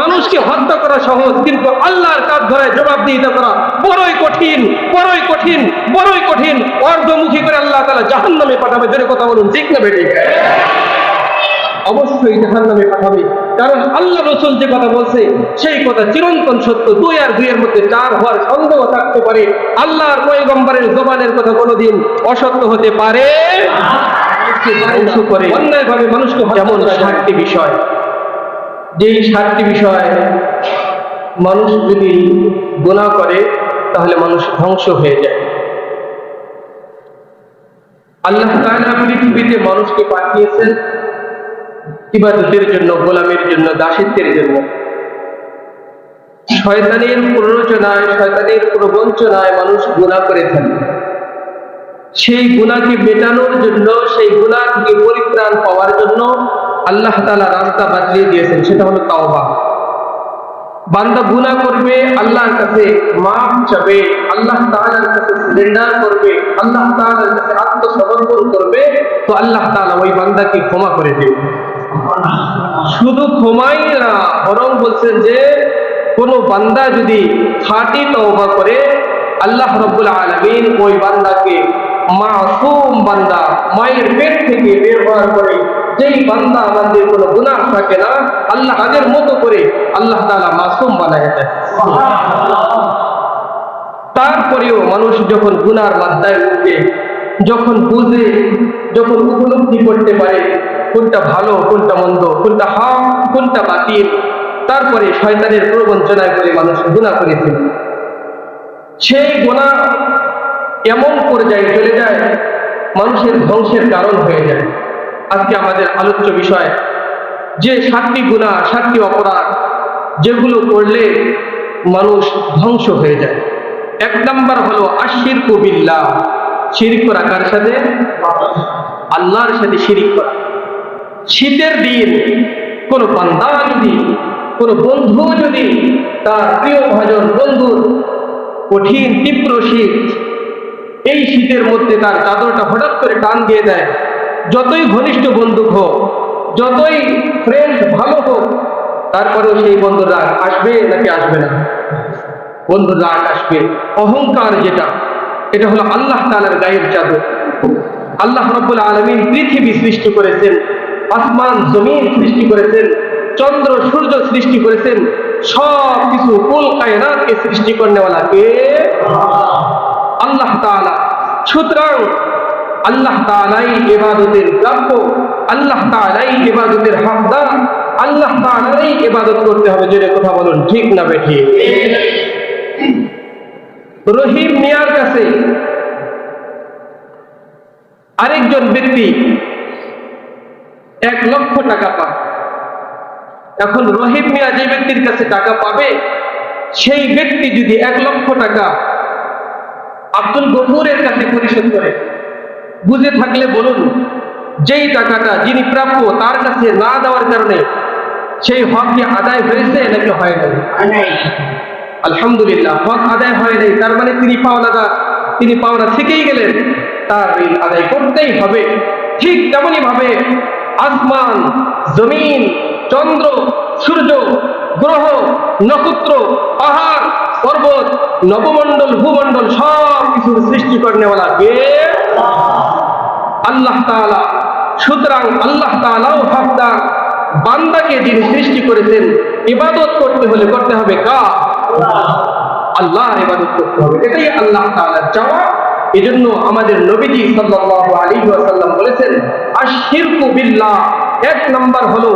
মানুষকে হত্যা করা সহজ কিন্তু আল্লাহর কাজ ধরে জবাবদিহিতা করা বড়ই কঠিন বড়ই কঠিন বড়ই কঠিন। অর্ধমুখী করে আল্লাহ তালা জাহান নামে পাঠাবে জোরে কথা বলুন ঠিক না বেটে অবশ্যই জাহান নামে পাঠাবে কারণ আল্লাহ রসুল যে কথা বলছে সেই কথা চিরন্তন সত্য। দুই আর দুইয়ের মধ্যে চার হওয়ার সন্দেহ থাকতে পারে। আল্লাহর পয়গম্বরের জবানের কথা কোনোদিন অসত্য হতে পারে ধ্বংস করে অন্যায়ভাবে মানুষকে যেমন সাতটি বিষয়। যেই সাতটি বিষয় মানুষ যদি গুণা করে, তাহলে মানুষ ধ্বংস হয়ে যায়। আল্লাহ পৃথিবীতে মানুষকে পাঠিয়েছেন ইবাদতের জন্য, গোলামের জন্য, দাসিত্বের জন্য। শয়তানের প্ররোচনায়, শয়তানের প্রবঞ্চনায় মানুষ গুণা করে থাকে। সেই গুণাকে মেটানোর জন্য, সেই গুণা থেকে পরিত্রাণ পাওয়ার জন্য আল্লাহ তালা রাস্তা বাতলিয়ে দিয়েছেন, সেটা হলো তাওবা। বান্দা গুনাহ করবে, আল্লাহর কাছে মাফ চাবে, আল্লাহ তাআলার কাছে সিলেন্ডার করবে, আল্লাহ তাআলার কাছে আত্মসমর্পণ করবে, তো আল্লাহ তাআলা ওই বান্দাকে ক্ষমা করে দেবে। শুধু ক্ষমাই না, বরং বলছেন যে, কোন বান্দা যদি খাঁটি তওবা করে, আল্লাহ রব্বুল আলামিন ওই বান্দাকে মাসুম বান্দা, মায়ের পেট থেকে বের হওয়ার পরে যেই বান্দা আমাদের কোনো গুনাহ থাকে না, আল্লাহ আগের মতো করে আল্লাহ তালা মাসুম বানায় দেয় তারপরেও মানুষ যখন গুনার মাত্রায় উঠে, যখন বুঝে, যখন উপলব্ধি করতে পারে কোনটা ভালো, কোনটা মন্দ, কোনটা হক, কোনটা বাতিল, তারপরে শয়তানের প্রবঞ্চনায় করে মানুষ গুণা করেছিল। সেই গুণা এমন পর্যায়ে চলে যায়, মানুষের ধ্বংসের কারণ হয়ে যায়। আজকে আমাদের আলোচ্য বিষয়, যে সাতটি গুণা, সাতটি অপরাধ, যেগুলো করলে মানুষ ধ্বংস হয়ে যায়। এক নাম্বার হলো আশির কবিল্লা শিরিক করা কার সাথে? আল্লাহর সাথে শিরিক করা। শীতের দিন কোনো বান্দা যদি, কোনো বন্ধু যদি তার প্রিয় ভাজন বন্ধুর কঠিন, তীব্র শীত এই শীতের মধ্যে তার চাদরটা হঠাৎ করে টান দিয়ে দেয়। যতই ঘনিষ্ঠ বন্ধু হোক, যতই ফ্রেন্ড ভালো হোক, তারপরেও সেই বন্ধুর রাগ আসবে নাকি আসবে না? বন্ধুর রাগ আসবে। অহংকার যেটা, এটা হলো আল্লাহ তালার গায়ের চাদর। আল্লাহ রব্বুল আলমিন পৃথিবী সৃষ্টি করেছেন, আসমান, জমিন সৃষ্টি করেছেন, চন্দ্র, সূর্য সৃষ্টি করেছেন সব কিছু কুল কায়নাতকে সৃষ্টি করনেওয়ালা কে? আল্লাহ তাআলা। সুতরাং আল্লাহ তাআলাই ইবাদতের প্রাপ্য আল্লাহ তাআলাই ইবাদতের হকদার আল্লাহ তাআলাই ইবাদত করতে হবে যেটা কথা বলুন ঠিক না বেঠি। রহিম মিয়ার কাছে আরেকজন ব্যক্তি এক লক্ষ টাকা পায়। এখন রহিম মিয়া যে ব্যক্তির কাছে টাকা পাবে, সেই ব্যক্তি যদি এক লক্ষ টাকা আব্দুল গফুরের কাছে পরিশোধ করে। বুঝে থাকলে বলুন, যেই টাকাটা যিনি প্রাপ্য তার কাছে না দেওয়ার কারণে সেই হক কি আদায় হয়েছে নাকি হয় নাই? আলহামদুলিল্লাহ, হক আদায় হয় নাই। তার মানে তিনি পাওনাদা তিনি পাওনা থেকেই গেলেন। তার ঋণ আদায় করতেই হবে। ঠিক তেমনই ভাবে আসমান, জমিন, চন্দ্র, সূর্য গ্রহ, নক্ষত্র, পাহাড়, পর্বত, নবমণ্ডল, ভূমণ্ডল সব কিছুর সৃষ্টি করনেওয়ালা কে আল্লাহ তাআলা, সুতরাং আল্লাহ তাআলাও হকদার বান্দাকে যিনি সৃষ্টি করেছেন, ইবাদত করতে হলে করতে হবে কা আল্লাহর ইবাদত করতে হবে। এটাই আল্লাহ তাআলার চাওয়া। এজন্য আমাদের নবীজি সাল্লাল্লাহু আলাইহি ওয়াসাল্লাম বলেছেন আশিরকু বিল্লাহ। এক নাম্বার হলো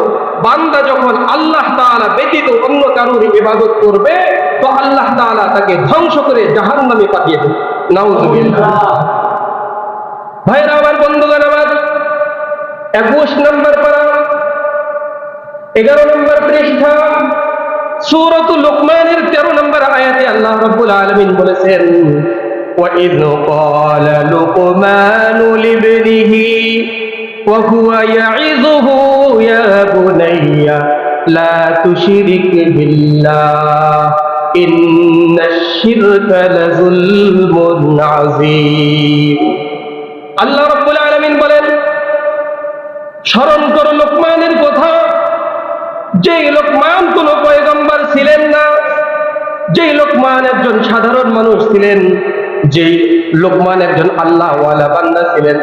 বান্দা যখন আল্লাহ তাআলা ব্যতীত অন্য কারোর ইবাদত করবে তো আল্লাহ তাআলা তাকে ধ্বংস করে জাহান্নামে পাঠিয়ে দেবে নাউজুবিল্লাহ ভাইরা আমার বন্ধুগণ আমার একুশ নম্বর পারা এগারো নম্বর পৃষ্ঠা সূরত লোকমানের তেরো নম্বর আয়াতে আল্লাহ রাব্বুল আলামিন বলেছেন وَإِذْ قَالَ لُقْمَانُ لِابْنِهِ وَهُوَ يَعِظُهُ يَا بُنَيَّ لَا تُشْرِكْ بِاللَّهِ إِنَّ الشِّرْكَ لَظُلْمٌ عَظِيمٌ আল্লাহ রাব্বুল আলামিন বলেন স্মরণ করো লোকমানের কথা যে লোকমান কোন পয়গম্বর যেই লোকমান একজন সাধারণ মানুষ ছিলেন যেই লোকমান একজন আল্লাহ ওয়ালা বান্দা ছিলেন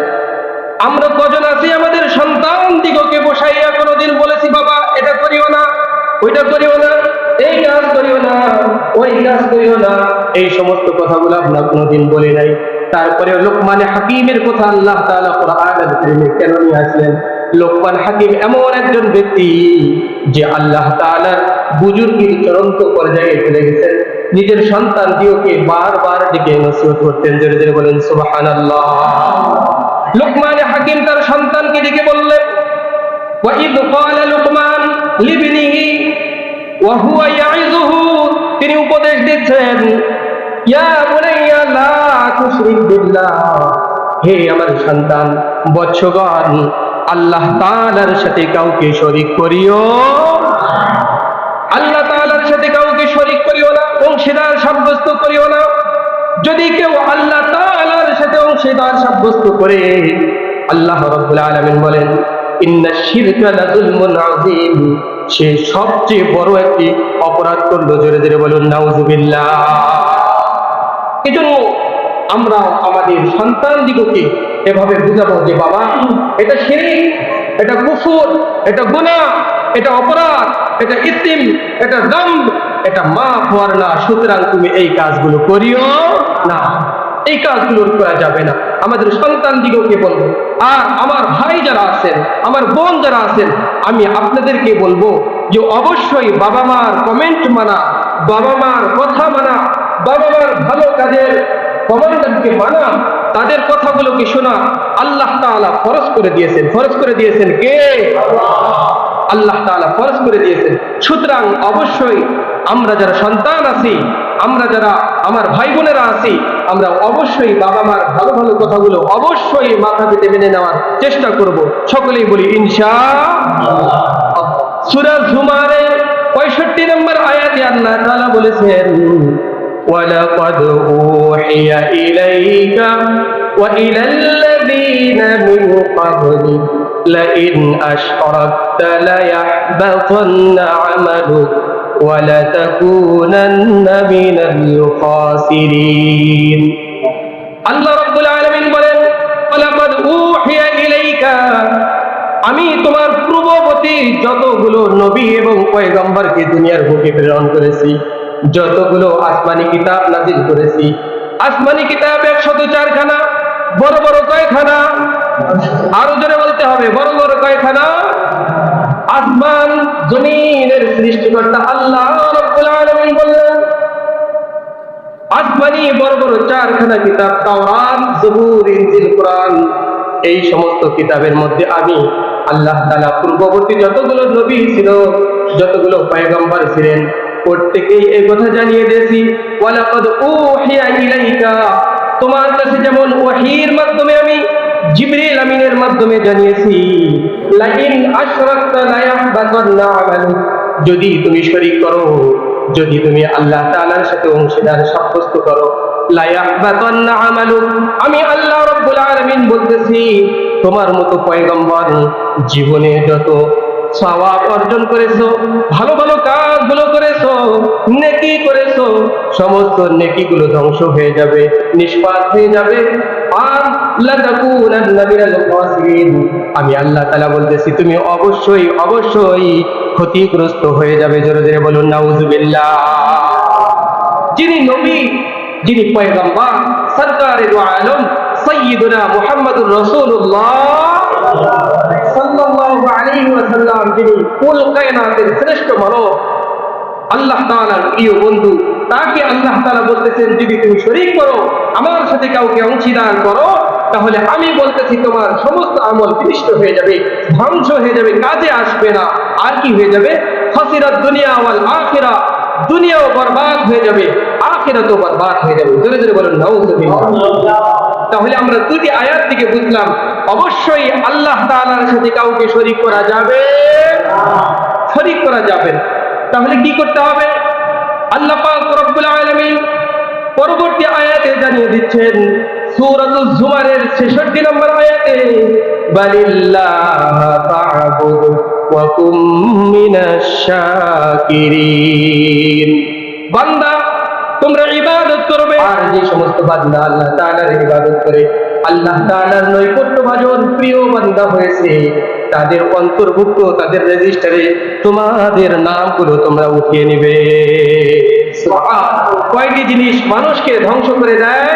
আমরা কজন আছি? আমাদের সন্তান দিগকে বসাইয়া কোনোদিন বলেছি, বাবা, এটা করিও না, ওইটা করিও না, এই কাজ করিও না, ওই কাজ করিও না। এই সমস্ত কথাগুলো আমরা কোনোদিন বলি নাই। তারপরে লোকমানে হাকিমের কথা আল্লাহ তাআলা কোরআনুল কারীমে কেন নিয়ে আসলেন? লোকমান হাকিম এমন একজন ব্যক্তি যে আল্লাহ তাআলার বুজুর্গের চূড়ান্ত পর্যায়ে চলে গেছেন। নিজের সন্তান দিওকে বারবার ডেকে নসিহত করতেন, জোরে জোরে বলেন, সুবহানাল্লাহ। লোকমান হাকিম তার সন্তানকে ডেকে বললেন وَإِذْ قَالَ لُقْمَانُ لِابْنِهِ وَهُوَ يَعِظُهُ তিনি উপদেশ দিচ্ছেন ইয়া বুনাইয়া লা তুশরিক বিল্লাহ হে আমার সন্তান বৎসগণ আল্লাহ তাআলার সাথে কাউকে শরীক করিও আল্লাহ তাআলার সাথে কাউকে শরীক করিও না অংশীদার সাব্যস্ত করিও না যদি কেউ আল্লাহ তাআলার সাথে অংশীদার সাব্যস্ত করে। আল্লাহ আলামিন বলেন সে সবচেয়ে বড় একটি অপরাধ করল, জোরে জোরে বলুন এজন্য আমরা আমাদের সন্তান দিগকে এভাবে বুঝাবো যে, বাবা, এটা এটা কুফুর, এটা এটা অপরাধ, এটা ইতিম এটা এটা না। সুতরাং তুমি এই কাজগুলো করিও না। এই কাজগুলো করা যাবে না। আমাদের সন্তান দিগকে বলব? আর আমার ভাই যারা আছেন, আমার বোন যারা আছেন, আমি আপনাদেরকে বলব যে অবশ্যই বাবা মার কমেন্ট মানা, বাবা মার কথা মানা, বাবা মার ভালো কাজের কমান্ডারকে মানা, তাদের কথাগুলোকে শোনা আল্লাহ তাআলা ফরজ করে দিয়েছেন। ফরজ করে দিয়েছেন কে? আল্লাহ তাআলা ফরজ করে দিয়েছেন। সুতরাং অবশ্যই আমরা যারা সন্তান আছি আমরা যারা আমার ভাই বোনেরা আছি আমরা অবশ্যই বাবা মার ভালো ভালো কথাগুলো অবশ্যই মাথা পেতে মেনে নেওয়ার চেষ্টা করব সকলেই বলি ইনশা সূরা জুমারের 65 নম্বর আয়াতে আল্লাহ তাআলা বলেছেন ولقد أوحي إليك وإلى الذين من قبلك لئن أشركت ليحبطن عملك ولتكونن من الخاسرين আল্লাহ রাব্বুল আলামিন বলেন ওয়ালাকাদ উহিয়া ইলাইকা আমি তোমার পূর্ববর্তী যতগুলো নবী এবং পয়গম্বরকে দুনিয়ার বুকে প্রেরণ করেছি যতগুলো আসমানি কিতাব নাজিল করেছি আসমানি কিতাব একশত চারখানা বড় বড় কয়খানা আরো জোরে বলতে হবে বড় বড় কয়খানা আসমান জমিনের সৃষ্টিকর্তা আল্লাহ রাব্বুল আলামিন বললেন, আসমানি বড় বড় চারখানা কিতাব, তাওরাত, জবুর, ইনজিল, কোরআন, এই সমস্ত কিতাবের মধ্যে আমি আল্লাহ তাআলা পূর্ববর্তী যতগুলো নবী ছিল, যতগুলো পয়গম্বর ছিলেন, প্রত্যেকেই এই কথা জানিয়ে দিয়েছি। ওয়ালাকাদ উহিয়া ইলাইকা, তোমার কাছে যেমন ওহীর মাধ্যমে আমি জিবরিল আমিনের মাধ্যমে জানিয়েছি, লাইন আশরাকতা লা ইয়াহবাতান্না আমালুক। যদি তুমি শরীক করো, যদি তুমি আল্লাহ তাআলার সাথে অংশীদার সাব্যস্ত করো লা ইয়াহবাতান্না আমালুক। আমি আল্লাহ রাব্বুল আলামিন বলতেছি, তোমার মতো পয়গম্বর জীবনে যত সওয়াব অর্জন করেছ, ভালো ভালো কাজগুলো করেছ, নেকি করেছ, সমস্ত নেকিগুলো ধ্বংস হয়ে যাবে নিষ্পাত হয়ে যাবে। খাসিরিন। আমি আল্লাহ তাআলা বলতেছি, তুমি অবশ্যই অবশ্যই ক্ষতিগ্রস্ত হয়ে যাবে। জোরে জোরে বলুন, নাউজুবিল্লাহ। যিনি নবী, যিনি পয়গম্বর সরকারে আলম সৈয়দুনা মুহাম্মদুর রাসূলুল্লাহ। সাল্লাল্লাহু আলাইহি ওয়াসাল্লাম, যিনি কুল কায়নাতের শ্রেষ্ঠ মানব আল্লাহ তাআলার প্রিয় বন্ধু, তাকে আল্লাহ তাআলা বলতেছেন, যদি তুমি শরীক করো, আমার সাথে কাউকে অংশীদার করো, তাহলে আমি বলতেছি তোমার সমস্ত আমল বিনষ্ট হয়ে যাবে, ধ্বংস হয়ে যাবে, কাজে আসবে না। আর কি হয়ে যাবে? খাসিরাত দুনিয়া ওয়াল আখিরা, দুনিয়াও বরবাদ হয়ে যাবে, আখিরাতও বরবাদ হয়ে যাবে। জোরে জোরে বলুন তাহলে আমরা দুটি আয়াত থেকে বুঝলাম, অবশ্যই আল্লাহ তাআলার সাথে কাউকে শরীক করা যাবে শরীক করা যাবে। তাহলে কি করতে হবে? আল্লাহ পাক রব্বুল আলামিন পরবর্তী আয়াতে জানিয়ে দিচ্ছেন, সূরাতুজ জুমারের 66 নম্বর আয়াতে, বালিল্লাহ ফা'বুদ ওয়া কুম মিনাশ শাকিরিন। বান্দা, তোমরা ইবাদত করবে। আর যে সমস্ত বান্দা আল্লাহ তাআলার ইবাদত করে আল্লাহ তাআলার নৈকট্য ভাজন প্রিয় বান্দা হয়েছে। তাদের অন্তর্ভুক্ত, তাদের রেজিস্টারে তোমাদের নামগুলো তোমরা উঠিয়ে নিবে। কয়টি জিনিস মানুষকে ধ্বংস করে দেয়?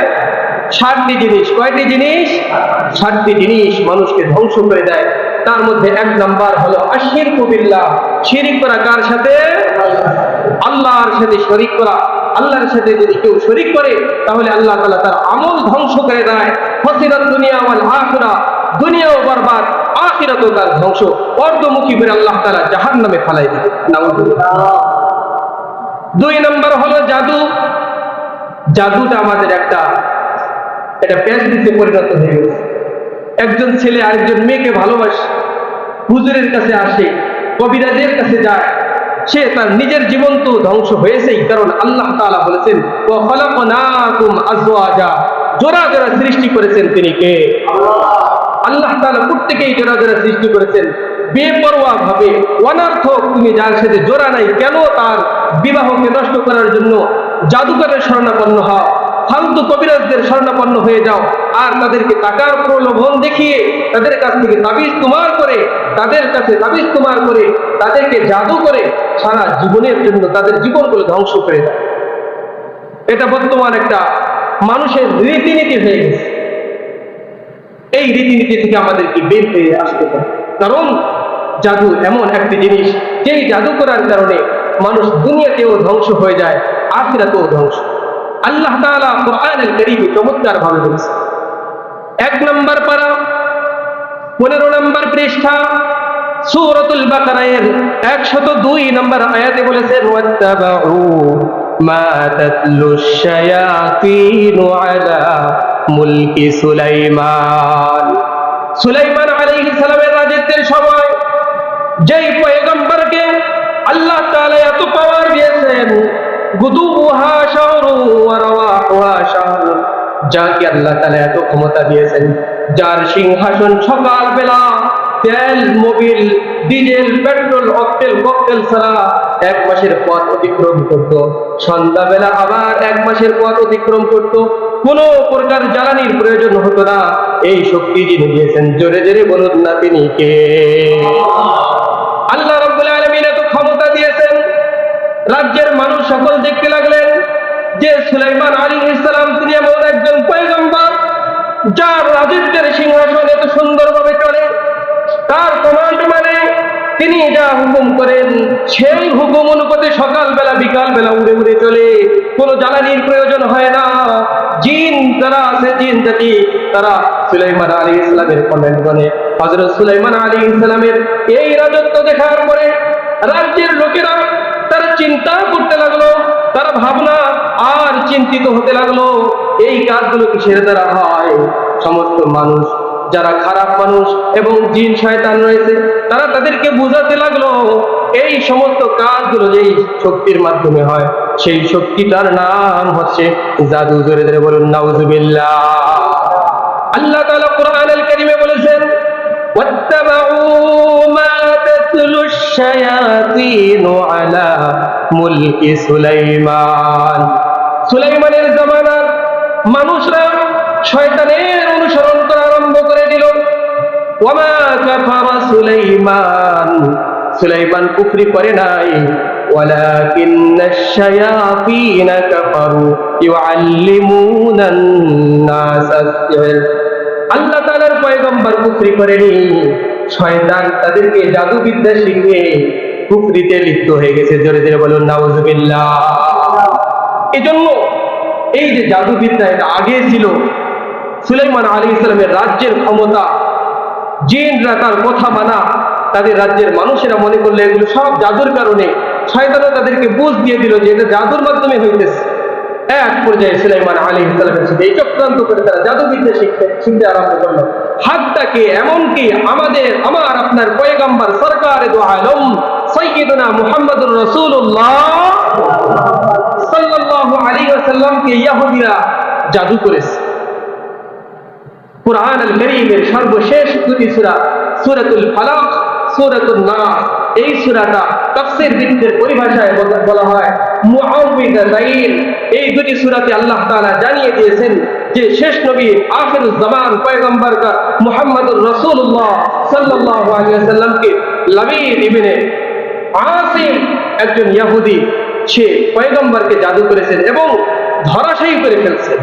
ষাটটি জিনিস। কয়টি জিনিস? ষাটটি জিনিস মানুষকে ধ্বংস করে দেয়। তার মধ্যে এক নাম্বার হলো আশির কবিল্লা শিরিক করা কার সাথে। আল্লাহর সাথে শরিক করা। আল্লাহর সাথে যদি কেউ শরিক করে, তাহলে আল্লাহ তালা তার আমল ধ্বংস করে দেয়। ফসিরাত দুনিয়া ওয়াল আখিরা, দুনিয়াও বরবাদ, আখিরাতও তার ধ্বংস। অর্ধমুখী করে আল্লাহ তাআলা জাহান্নামে ফেলাই দিবে। দুই নম্বর হলো জাদু। জাদুটা আমাদের একটা, এটা প্যাসডিতে পরিণত হয়ে গেছে। একজন ছেলে আরেকজন মেয়েকে ভালোবাসে। হুজুরের কাছে আসে, কবিরাজের কাছে যায়। সে তার নিজের জীবন তো ধ্বংস হয়েছেই, কারণ আল্লাহ তালা বলেছেন জোড়া জোড়া সৃষ্টি করেছেন তিনি কে? আল্লাহ তালা প্রত্যেকেই জোড়া জোড়া সৃষ্টি করেছেন। বেপরোয়া ভাবে অনার্থক, তুমি যার সাথে জোড়া নাই, কেন তার বিবাহকে নষ্ট করার জন্য জাদুকরের শরণাপন্ন হও? ফালতু কবিরাজদের শরণাপন্ন হয়ে যাও। আর তাদেরকে টাকার প্রলোভন দেখিয়ে তাদের কাছ থেকে তাবিজ তোমার করে, তাদের কাছে তাবিজ তোমার করে, তাদেরকে জাদু করে সারা জীবনের জন্য তাদের জীবনগুলো ধ্বংস করে এটা বর্তমান একটা মানুষের রীতিনীতি হয়ে গেছে। এই রীতিনীতি থেকে আমাদেরকে বের হয়ে আসতে হবে। কারণ জাদু এমন একটি জিনিস, যেই জাদু করার কারণে মানুষ দুনিয়াতেও ধ্বংস হয়ে যায়, আখিরাতেও ধ্বংস। আল্লাহ চমৎকার ভাবে বলেছে। এক নম্বর পারা, পনেরো নম্বর পৃষ্ঠা, সূরাতুল বাকারায়ের একশত দুই নম্বর আয়াতে বলেছে মা সুলাইমান। সময় যেই পয়গম্বরকে আল্লাহ তাআলা এত পাওয়ার দিয়েছেন গুদুহা শাহরু ওয়া রাওয়াহুহা যাকে আল্লাহ তাআলা এত ক্ষমতা দিয়েছেন, যার সিংহাসন সকাল বেলা তেল, মোবিল, ডিজেল, পেট্রোল ককটেল ছাড়া এক মাসের পথ অতিক্রম করত। সন্ধ্যাবেলা আবার এক মাসের পথ অতিক্রম করত। কোন প্রকার জ্বালানির প্রয়োজন হতো না। এই শক্তি যিনি দিয়েছেন, জোরে জোরে বলুন না তিনি কে? আল্লাহ রাব্বুল আলামিন এত ক্ষমতা দিয়েছেন রাজ্যের মানুষ সকল দেখতে লাগলেন যে সুলাইমান আলী ইসলাম তিনি এমন একজন পয়গম্বর যার রাজত্বের সিংহাসন এত সুন্দরভাবে চলে, তার কমান্ড মানে তিনি যা হুকুম করেন সেই হুকুম অনুপাতে সকালবেলা, বিকালবেলা উড়ে উড়ে চলে। কোনো জ্বালানির প্রয়োজন হয় না। জিন যারা আছে, জিন জাতি, তারা সুলাইমান আলী ইসলামের কমেন্ট করে হজরত সুলাইমান আলী ইসলামের এই রাজত্ব দেখার পরে রাজ্যের লোকেরা চিন্তা করতে লাগল, তারা ভাবনা আর চিন্তিত হতে লাগল। এই কাজগুলো কিসের দ্বারা হয়? সমস্ত মানুষ, যারা খারাপ মানুষ এবং জিন শয়তান রয়েছে, তারা তাদেরকে বোঝাতে লাগল, এই সমস্ত কাজগুলো যেই শক্তির মাধ্যমে হয়, সেই শক্তিটার নাম হচ্ছে জাদু। জোরে জোরে বলুন, নাউজুবিল্লাহ। আল্লাহ তাআলা কোরআনুল কারীমে বলেছেন واتبعوا ما تتلو الشياطين على ملك سليمان সুলাইমানের জামানার মানুষরা শয়তানের অনুসরণ করা আরম্ভ করে দিল ওয়ামা কাফারা সুলাইমান সুলাইমান কুফরি করে নাই ولكن الشياطين كفروا يعلمون الناس السحر আল্লাহ তাআলার পয়গম্বর কুফরি করেনি। শয়তান তাদেরকে জাদুবিদ্যা শিখিয়ে কুফরিতে লিপ্ত হয়ে গেছে। জোরে জোরে বলুন, নাউজুবিল্লাহ। এজন্য এই যে জাদুবিদ্যা এটা আগে ছিল, সুলাইমান আলী ইসলামের রাজ্যের ক্ষমতা, জিনরা তার কথা মানা, তাদের রাজ্যের মানুষেরা মনে করলে এগুলো সব জাদুর কারণে, শয়তানও তাদেরকে বুঝ দিয়ে দিল যে এটা জাদুর মাধ্যমে হইতেছে। এক পর্যায়ে সুলাইমান আলী ইসলামের সাথে এই চক্রান্ত করে তারা জাদুবিদ্যা শিখতে শিখতে আরম্ভ করল। হাতটাকে এমনকি আমাদের, আমার, আপনার পয়গাম্বার সরকার মুহাম্মদুর ইহুদিরা জাদু করেছে। আল সর্বশেষ দুটি সূরা, সূরাতুল ফালাক, সূরাতুন নাস, এই সূরাটা তাফসীর বিদদের পরিভাষায় বলা- হয় মুআউযিযাতাইন এই দুটি সূরাতে আল্লাহ তাআলা জানিয়ে দিয়েছেন যে শেষ নবী আখিরুজ জামান পয়গম্বর কা মুহাম্মদুর রাসূলুল্লাহ সাল্লাল্লাহু আলাইহি ওয়াসাল্লামকে লাবিদ ইবনে আসিম একজন ইহুদি সে পয়গম্বরকে জাদু করেছেন এবং ধরাশায়ী করে ফেলছেন।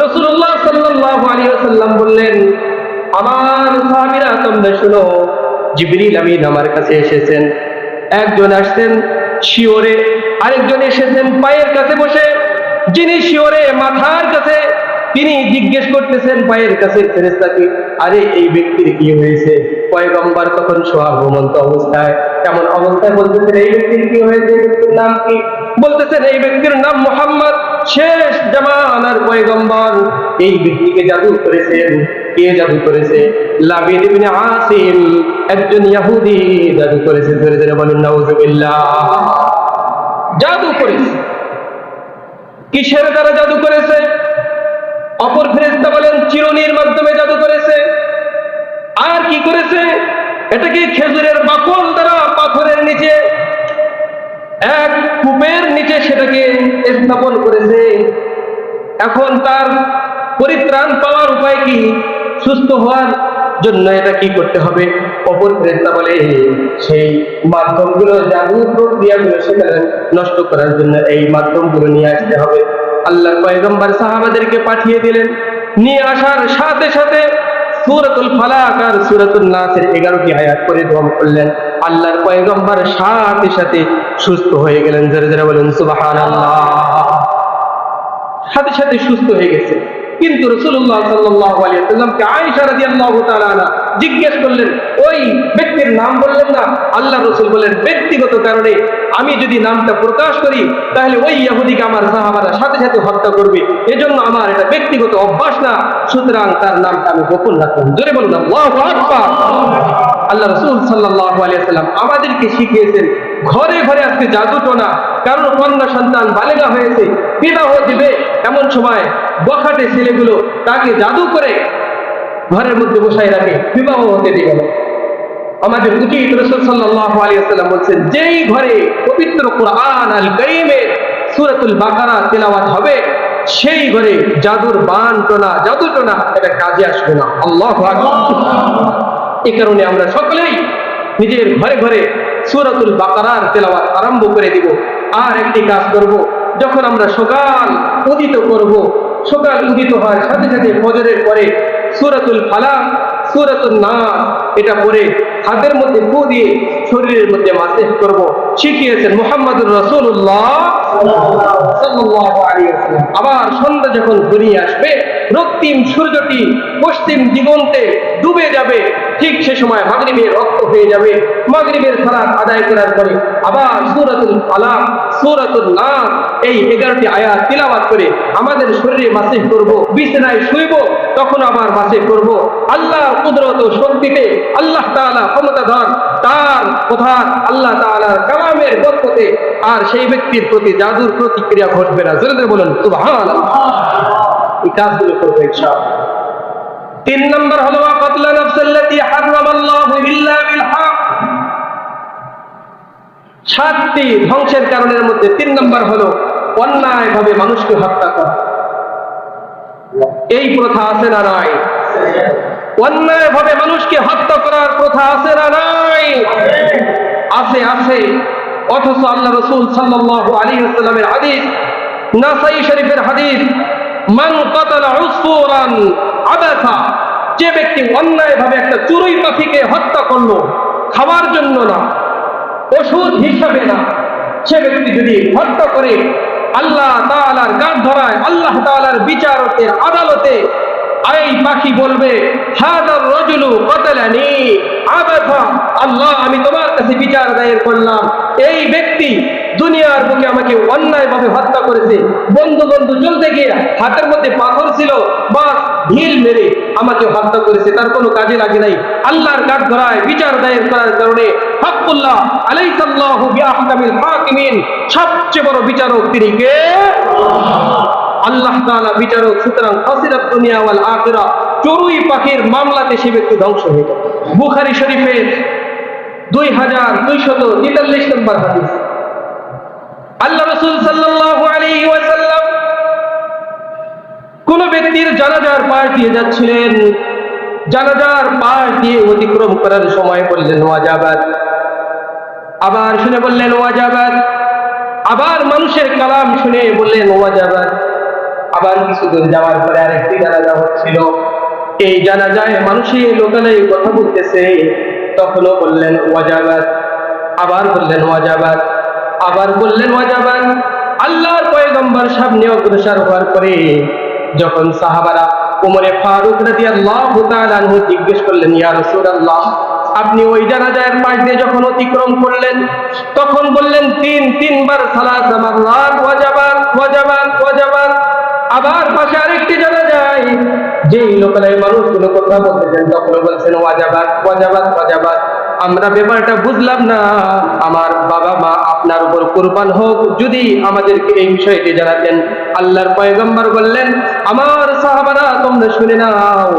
রাসূলুল্লাহ সাল্লাল্লাহু আলাইহি ওয়াসাল্লাম বললেন, আমার সাহাবীরা তোমরা শুনো, জিবরিল আমিন আমার কাছে এসেছেন। একজন আসছেন শিওরে, আরেকজন এসেছেন পায়ের কাছে বসে। যিনি শিওরে মাথার কাছে, তিনি জিজ্ঞেস করতেছেন পায়ের কাছে ফেরেস্তাকে আরে, এই ব্যক্তির কি হয়েছে? পয়গম্বর তখন সোহা ঘুমন্ত অবস্থায়, কেমন অবস্থায় বলতেছেন, এই ব্যক্তির কি হয়েছে? ব্যক্তির নাম কি? বলতেছেন, এই ব্যক্তির নাম মোহাম্মদ, শেষ জামানার পয়গম্বর। এই ব্যক্তিকে জাদু করেছেন কে জাদু করেছে? লাবিদ ইবনে আসিম একজন ইহুদি জাদু করেছে। ধরে ধরে বলুন, নাউজুবিল্লাহ। জাদু করেছে। কিসের দ্বারা জাদু করেছে? অপর বলেন, চিরুনির মাধ্যমে জাদু করেছে। আর কি করেছে? এটাকে খেজুরের বাকল দ্বারা পাথরের নিচে, এক কূপের নিচে সেটাকে স্থাপন করেছে। এখন তার পরিত্রাণ পাওয়ার উপায় কি? সুস্থ হওয়ার জন্য এটা কি করতে হবে? অপর ফেরেস্তা বলে, সেই মাধ্যমগুলো জাদু প্রক্রিয়াগুলো সেখানে নষ্ট করার জন্য এই মাধ্যমগুলো নিয়ে আসতে হবে। আল্লাহ পয়গম্বর সাহাবাদেরকে পাঠিয়ে দিলেন। নিয়ে আসার সাথে সাথে সুরাতুল ফালাক আর সুরাতুল নাসের এগারোটি আয়াত করে করলেন। আল্লাহর পয়গম্বর সাথে সাথে সুস্থ হয়ে গেলেন। জোরে জোরে বলেন, সুবহানাল্লাহ। সাথে সাথে সুস্থ হয়ে গেছে। কিন্তু রসুল্লাহ রাদিয়াল্লাহু তাআলা জিজ্ঞেস করলেন, ওই ব্যক্তির নাম বললেন না? আল্লাহ রসুল বললেন, ব্যক্তিগত কারণে আমি যদি নামটা প্রকাশ করি, তাহলে ওই ইহুদিকে আমার সাহাবারা সাথে সাথে হত্যা করবে। এজন্য আমার এটা ব্যক্তিগত অভ্যাস না। সুতরাং তার নামটা আমি গোপন রাখলাম জোরে বললাম আল্লাহ রসুল আলাইহি সাল্লাম আমাদেরকে শিখিয়েছেন ঘরে ঘরে আজকে জাদু টোনা কারণ কন্যা সন্তান বালেগা হয়েছে, বিবাহ দিবে এমন সময় বখাটে ছেলেগুলো তাকে জাদু করে ঘরের মধ্যে বসাই রাখে, বিবাহ হতে দিবে না। আমাদের উচিত রসুল সাল্লাল্লাহু আলাইহি সাল্লাম বলছেন, যেই ঘরে পবিত্র কোরআন আল কারীমের সূরাতুল বাকারা তেলাওয়াত হবে, সেই ঘরে জাদুর বান টোনা, জাদু টোনা, এটা কাজে আসবে না। আল্লাহু এই কারণে আমরা সকলেই নিজের ঘরে ঘরে সুরাতুল বাকারার তেলাওয়াত আরম্ভ করে দিব। আর একটি কাজ করব, যখন আমরা সকাল উদিত করব, সকাল উদিত হওয়ার সাথে সাথে ফজরের পরে সুরাতুল ফালাক সুরাতুল নাস এটা পরে হাতের মধ্যে দিয়ে শরীরের মধ্যে করব। শিখিয়েছেন রসুল্লাহ। আবার সন্ধ্যা যখন ঘনিয়ে আসবে, রক্তিম সূর্যটি পশ্চিম দিগন্তে ডুবে যাবে। ঠিক সে সময় মাগরিবের রক্ত হয়ে যাবে। মাগরিবের সালাত আদায় করার পরে আবার সূরাতুল ফালাক সূরাতুল নাস, এই 11টি আয়াত তিলাওয়াত করে আমাদের শরীরে মাসিহ করব, বিছানায় শুইব, তখন আবার মাসিহ করব। আল্লাহর কুদরত ও শক্তিতে আল্লাহ তাআলা ক্ষমতাধর, তার কথার আল্লাহ তাআলার কালামের বরকতে আর সেই ব্যক্তির প্রতি জাদুর প্রতিক্রিয়া ঘটবে না। জোরে বলুন, সুবহানাল্লাহ। এই কাজগুলো করব ইনশাআল্লাহ। তিন নম্বর হলো কতলা নফসাল্লাতি হারামাল্লাহু ইল্লা হক। সাতটি ধ্বংসের কারণের মধ্যে তিন নম্বর হলো অন্যায় ভাবে মানুষকে হত্যা করা। এই প্রথা আছে না নাই? অন্যায় ভাবে মানুষকে হত্যা করার প্রথা আছে না নাই? আছে আছে। অথচ আল্লাহ রসুল সাল্লাল্লাহু আলাইহি ওয়াসাল্লামের হাদিস, নাসাই শরীফের হাদিস, মান উসফুরান আবাসা যে ব্যক্তি অন্যায়ভাবে একটা চুরুই পাখিকে হত্যা করল, খাওয়ার জন্য না, ওষুধ হিসাবে না, সে ব্যক্তি যদি হত্যা করে, আল্লাহ তাআলার গাছ ধরায়, আল্লাহ তালার বিচারকের আদালতে এই পাখি বলবে আল্লাহ, আমি তোমার কাছে বিচার দায়ের করলাম। এই ব্যক্তি দুনিয়ার বুকে আমাকে অন্যায়ভাবে হত্যা করেছে। বন্ধু বন্ধু চলতে গিয়ে হাতের মধ্যে পাথর ছিল বা ঢিল মেরে আমাকে হত্যা করেছে। তার কোনো কাজে লাগে নাই। আল্লাহর কাঠ ধরায় বিচার দায়ের করার কারণে হকুল্লাহ বিআহকামিল হাকিমিন সবচেয়ে বড় বিচারক তিনি কে? আল্লাহ তালা বিচারক, সুতরাং ফাসিরাত দুনিয়া ওয়াল আখিরা, চড়ুই পাখির মামলাতে সে ব্যক্তি ধ্বংস হয়ে যাবে বুখারি শরীফের দুই হাজার দুইশত তেতাল্লিশ নম্বর হাদিস। আল্লাহ রসুল সাল্লাল্লাহু ওয়াসাল্লাম কোন ব্যক্তির জানাজার পাশ দিয়ে যাচ্ছিলেন। জানাজার পাশ দিয়ে অতিক্রম করার সময় বললেন ওয়াজাবাদ আবার শুনে বললেন ওয়াজাবাদ আবার মানুষের কালাম শুনে বললেন ওয়াজাবাদ আবার কিছু দূর যাওয়ার পরে আরেকটি জানাজা হচ্ছিল। এই জানাজায় মানুষের লোকালয়ে কথা বলতেছে। তখনও বললেন ওয়াজাবাদ আবার বললেন ওয়াজাবাদ আবার বললেন ওয়াজাবাদ আল্লাহর পয়গম্বর সামনে অগ্রসর হওয়ার পরে যখন সাহাবারা উমরে ফারুক তাআলা আনহু জিজ্ঞেস করলেন, ইয়া রাসূলুল্লাহ, আপনি ওই জানাজার পাশ দিয়ে যখন অতিক্রম করলেন? তখন বললেন, তিন, তিনবার সালাত মাররাত ওয়াজাবাত ওয়াজাবাত ওয়াজাবাত আবার পাশে আরেকটি জানা যায়। যে লোকালয়ে মানুষগুলো কথা বলতেছেন তখন বলছেন ওয়াজাবাদ ওয়াজাবাদ ওয়াজাবাদ আমরা ব্যাপারটা বুঝলাম না। আমার বাবা মা আপনার উপর কোরবান হোক, যদি আমাদেরকে এই বিষয়টি জানাতেন। আল্লাহর পয়গম্বর বললেন, আমার সাহাবারা তোমরা শুনে নাও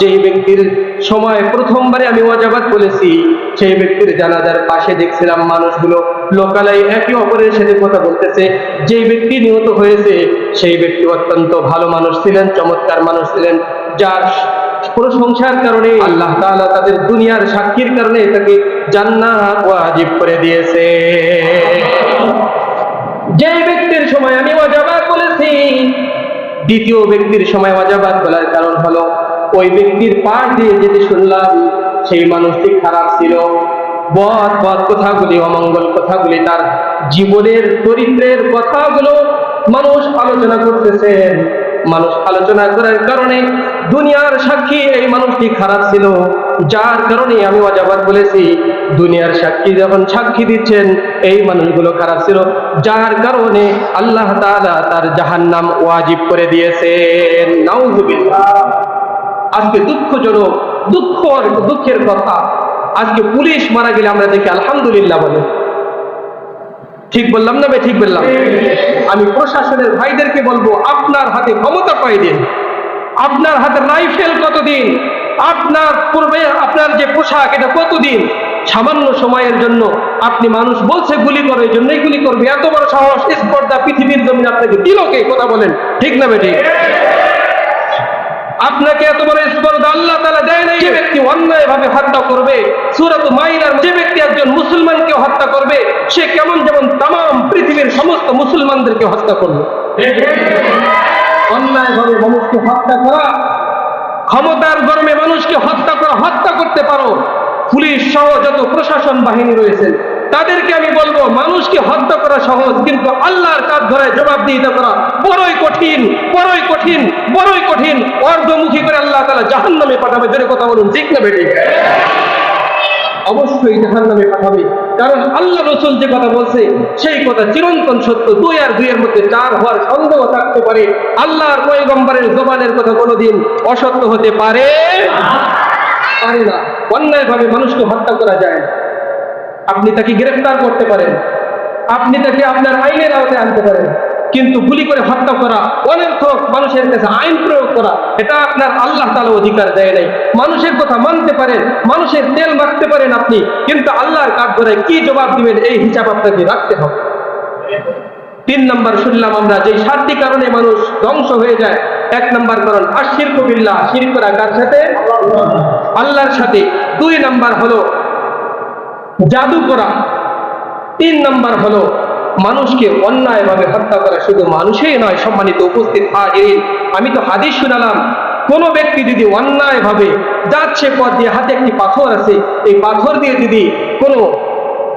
যেই ব্যক্তির সময় প্রথমবারে আমি ওয়াজাবাত বলেছি, সেই ব্যক্তির জানাজার পাশে দেখছিলাম মানুষগুলো লোকালয়ে একে অপরের সাথে কথা বলতেছে। যেই ব্যক্তি নিহত হয়েছে, সেই ব্যক্তি অত্যন্ত ভালো মানুষ ছিলেন, চমৎকার মানুষ ছিলেন। যার প্রশংসার কারণে আল্লাহ তাআলা তাদের দুনিয়ার সাক্ষীর কারণে তাকে জান্নাত ওয়াজিব করে দিয়েছে। যেই ব্যক্তির সময় আমি ওয়াজাবাত বলেছি, দ্বিতীয় ব্যক্তির সময় ওয়াজাবাত বলার কারণ হলো ওই ব্যক্তির পাশ দিয়ে যেতে শুনলাম, সেই মানুষটি খারাপ ছিল। বদ বদ কথাগুলি, অমঙ্গল কথাগুলি, তার জীবনের চরিত্রের কথাগুলো মানুষ আলোচনা করতেছেন মানুষ আলোচনা করার কারণে দুনিয়ার সাক্ষী এই মানুষটি খারাপ ছিল। যার কারণে আমি অজাবাদ বলেছি, দুনিয়ার সাক্ষী যখন সাক্ষী দিচ্ছেন, এই মানুষগুলো খারাপ ছিল। যার কারণে আল্লাহ তাআলা তার জাহান্নাম ওয়াজিব করে দিয়েছেন। নাউজুবিল্লাহ। আজকে দুঃখজনক দুঃখ দুঃখের কথা। আজকে পুলিশ মারা গেলে আমরা দেখি আলহামদুলিল্লাহ বলে। ঠিক বললাম না ঠিক বললাম? আমি প্রশাসনের ভাইদেরকে বলব, আপনার হাতে ক্ষমতা কয়দিন আপনার হাতে রাইফেল কতদিন? আপনার পূর্বে আপনার যে পোশাক, এটা কতদিন? সামান্য সময়ের জন্য আপনি মানুষ বলছে গুলি করে, এই জন্যই গুলি করবে। এত বড় সাহস, স্পর্ধা পৃথিবীর জমিন আপনাকে দিল কথা বলেন। ঠিক না বেটি আপনাকে এত বড় স্পর্ধা আল্লাহ তালা দেয় নাই। যে ব্যক্তি অন্যায় ভাবে হত্যা করবে, সুরত মাইনার যে ব্যক্তি একজন মুসলমানকে হত্যা করবে, সে কেমন যেমন তাম পৃথিবীর সমস্ত মুসলমানদেরকে হত্যা করবে অন্যায় ভাবে মানুষকে হত্যা করা, ক্ষমতার গর্মে মানুষকে হত্যা করা, হত্যা করতে পারো। পুলিশ সহ যত প্রশাসন বাহিনী রয়েছে, তাদেরকে আমি বলব, মানুষকে হত্যা করা সহজ, কিন্তু আল্লাহর কাজ ধরে জবাবদিহিতা করা বড়ই কঠিন বড়ই কঠিন বড়ই কঠিন। অর্ধমুখী করে আল্লাহ তালা জাহান নামে পাঠাবে, জোরে কথা বলুন, ঠিক না বেটি অবশ্যই জাহান নামে পাঠাবে, কারণ আল্লাহ রসুল যে কথা বলছে, সেই কথা চিরন্তন সত্য। দুই আর দুইয়ের মধ্যে চার হওয়ার সন্দেহ থাকতে পারে। আল্লাহর পয়গম্বরের জবানের কথা কোনোদিন অসত্য হতে পারে পারে না। অন্যায় ভাবে মানুষকে হত্যা করা যায় না। আপনি তাকে গ্রেফতার করতে পারেন। আপনি তাকে আপনার আইনের আওতায় আনতে পারেন। কিন্তু গুলি করে হত্যা করা, অনর্থক মানুষের কাছে আইন প্রয়োগ করা, এটা আপনার আল্লাহ তালা অধিকার দেয় নাই। মানুষের কথা মানতে পারেন, মানুষের তেল মাখতে পারেন আপনি, কিন্তু আল্লাহর কাঠ ধরে কি জবাব দিবেন, এই হিসাব আপনাকে রাখতে হবে। তিন নম্বর শুনলাম আমরা, যে সাতটি কারণে মানুষ ধ্বংস হয়ে যায়। এক নম্বর কারণ আশির কবিল্লা শির করা কার সাথে? আল্লাহর সাথে। দুই নাম্বার হলো, জাদু করা। তিন নম্বর হলো, মানুষকে অন্যায়ভাবে হত্যা করা শুধু মানুষই নয়, সম্মানিত উপস্থিত হাজির আমি তো হাদিস শুনালাম, কোন ব্যক্তি যদি অন্যায়ভাবে যাচ্ছে পথ দিয়ে হাতে একটি পাথর আছে, এই পাথর দিয়ে যদি কোনো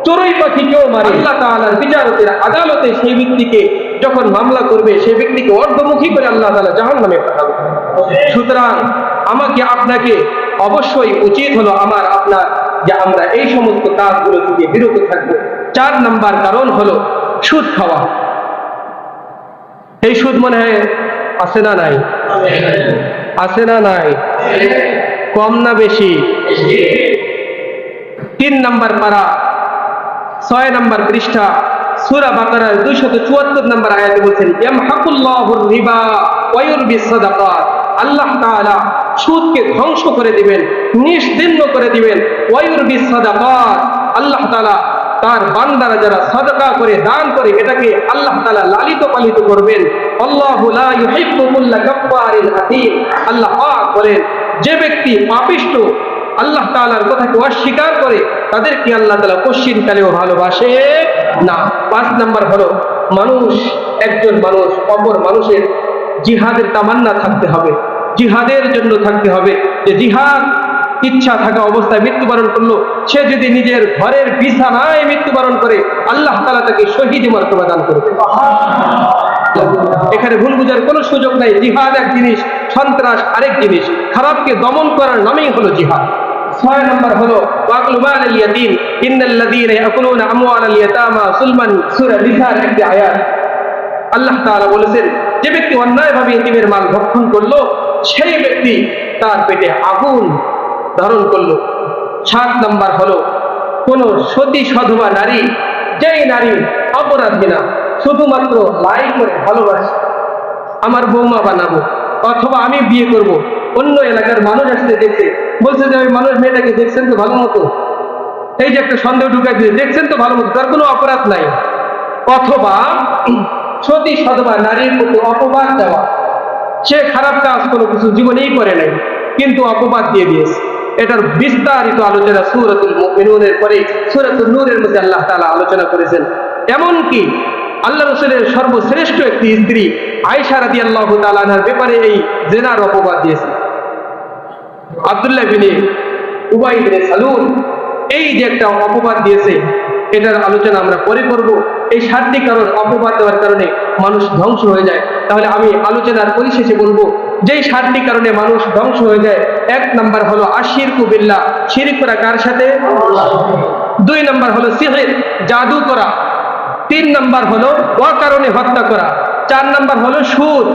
চড়ুই পাখি কেউ মারে। আল্লাহ তাআলার বিচারকের আদালতে সেই ব্যক্তিকে যখন মামলা করবে, সেই ব্যক্তিকে অর্ধমুখী করে আল্লাহ তাআলা জাহান নামে পাঠাবে। সুতরাং আমাকে, আপনাকে অবশ্যই উচিত হলো আমার, আপনার যে আমরা এই সমস্ত কাজগুলো থেকে বিরত থাকব। চার নাম্বার কারণ হলো সুদ খাওয়া। এই সুদ মনে হয় আছে না নাই? আছে না নাই? কম না বেশি? তিন নাম্বার পারা ছয় নম্বর পৃষ্ঠা, সুরা বাকারার দুইশত চুয়াত্তর নম্বর আয়াতে বলছেন রিবা আল্লাহ তাআলা সুদকে ধ্বংস করে দিবেন নিশ্চিহ্ন করে দিবেন, ওয়া ইউরবিস সাদাকাত। আল্লাহ তাআলা তার বান্দারা যারা সদকা করে, দান করে, এটাকে আল্লাহ তাআলা লালিত পালিত করবেন। আল্লাহু বলেন, যে ব্যক্তি পাপিষ্ট আল্লাহ তাআলার কথাকে অস্বীকার করে তাদেরকে আল্লাহ তালা কশ্চিন কালেও ভালোবাসে না। পাঁচ নাম্বার হলো মানুষ, একজন মানুষ, অপর মানুষের জিহাদের তামান্না থাকতে হবে। জিহাদের জন্য থাকতে হবে। যে জিহাদ, ইচ্ছা থাকা অবস্থায় মৃত্যুবরণ করল, সে যদি নিজের ঘরের বিছানায় মৃত্যুবরণ করে, আল্লাহ তাআলা তাকে শহীদ মর্তবা দান করবে এখানে ভুল বুঝার কোনো সুযোগ নাই। জিহাদ এক জিনিস, সন্ত্রাস আরেক জিনিস। খারাপকে দমন করার নামেই হলো জিহাদ। ছয় নম্বর হলো ওয়াকলু মাল আল ইয়াতীম ইন্নাল্লাযীনা ইয়াকুলুনা আমওয়াল আল ইয়াতামা সুলমান সূরা নিসার একটি আয়াত। আল্লাহ তাআলা বলেছেন, যে ব্যক্তি অন্যায়ভাবে এতিমের মাল ভক্ষণ করল, সেই ব্যক্তি তার পেটে আগুন ধারণ করল। সাত নম্বর হলো, কোন সতী সধবা নারী, যেই নারী অপরাধী না শুধুমাত্র লাই করে ভালোবাসে। আমার বৌমা বানাবো, অথবা আমি বিয়ে করব অন্য এলাকার মানুষ আসতে দেখছে বলছে যে, ওই মানুষ মেয়েটাকে দেখছেন তো ভালো মতো? এই যে একটা সন্দেহ ঢুকাই দিয়ে দেখছেন তো ভালো মতো? তার কোনো অপরাধ নাই। অথবা সতী সধবা নারীর প্রতি অপবাদ দেওয়া। সে খারাপ কাজ কোনো কিছু জীবনেই করে নাই, কিন্তু অপবাদ দিয়ে দিয়েছে। এটার বিস্তারিত আলোচনা সুরতুল মুমিনুনের পরে সুরতুল নূরের মধ্যে আল্লাহ তালা আলোচনা করেছেন। এমনকি আল্লাহ রসুলের সর্বশ্রেষ্ঠ একটি স্ত্রী আয়েশা রাদিয়াল্লাহু তাআলার ব্যাপারে এই জেনার অপবাদ দিয়েছে। আব্দুল্লাহ বিনে সালুন, এই যে একটা অপবাদ দিয়েছে, এটার আলোচনা আমরা পরে করব। এই সাতটি কারণ অপবাদ দেওয়ার কারণে মানুষ ধ্বংস হয়ে যায়। তাহলে আমি আলোচনার পরিশেষে বলব, যেই সাতটি কারণে মানুষ ধ্বংস হয়ে যায়, এক নাম্বার হলো আশির কুবিল্লা শিরিক করা কার সাথে? দুই নাম্বার হলো সিহের, জাদু করা। তিন নাম্বার হলো অকারণে হত্যা করা। চার নাম্বার হলো সুদ।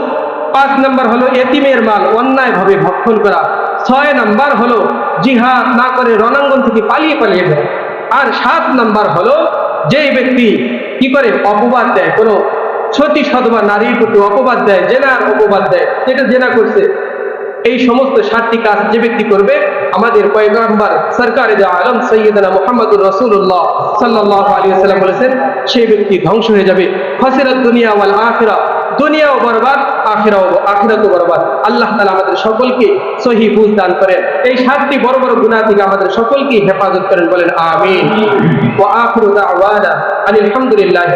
পাঁচ নাম্বার হলো এতিমের মাল, অন্যায়ভাবে ভক্ষণ করা। ছয় নাম্বার হলো জিহাদ না করে রণাঙ্গন থেকে পালিয়ে পালিয়ে যায়। আর সাত নাম্বার হলো যে ব্যক্তি কি করে অপবাদ দেয়, কোনো সতী সধবা নারীর প্রতি অপবাদ দেয়, জেনার অপবাদ দেয় যেটা জেনা করছে এই সমস্ত সাতটি কাজ যে ব্যক্তি করবে, আমাদের পয়গম্বর সরকারে যা আলম সৈয়দনা মোহাম্মদুর রসুল্লাহ সাল্লাহ আলী সাল্লাম বলেছেন, সেই ব্যক্তি ধ্বংস হয়ে যাবে। ফসিরত দুনিয়া ওয়াল আখিরা। দুনিয়াও বরবাদ, আখিরাও আখিরাতও বরবাদ। আল্লাহ তালা আমাদের সকলকে সহি বুঝ দান করেন। এই সাতটি বড় বড় গুনাহ থেকে আমাদের সকলকে হেফাজত করেন বলেন, আমিন। ওয়া আখিরু আলহামদুলিল্লাহি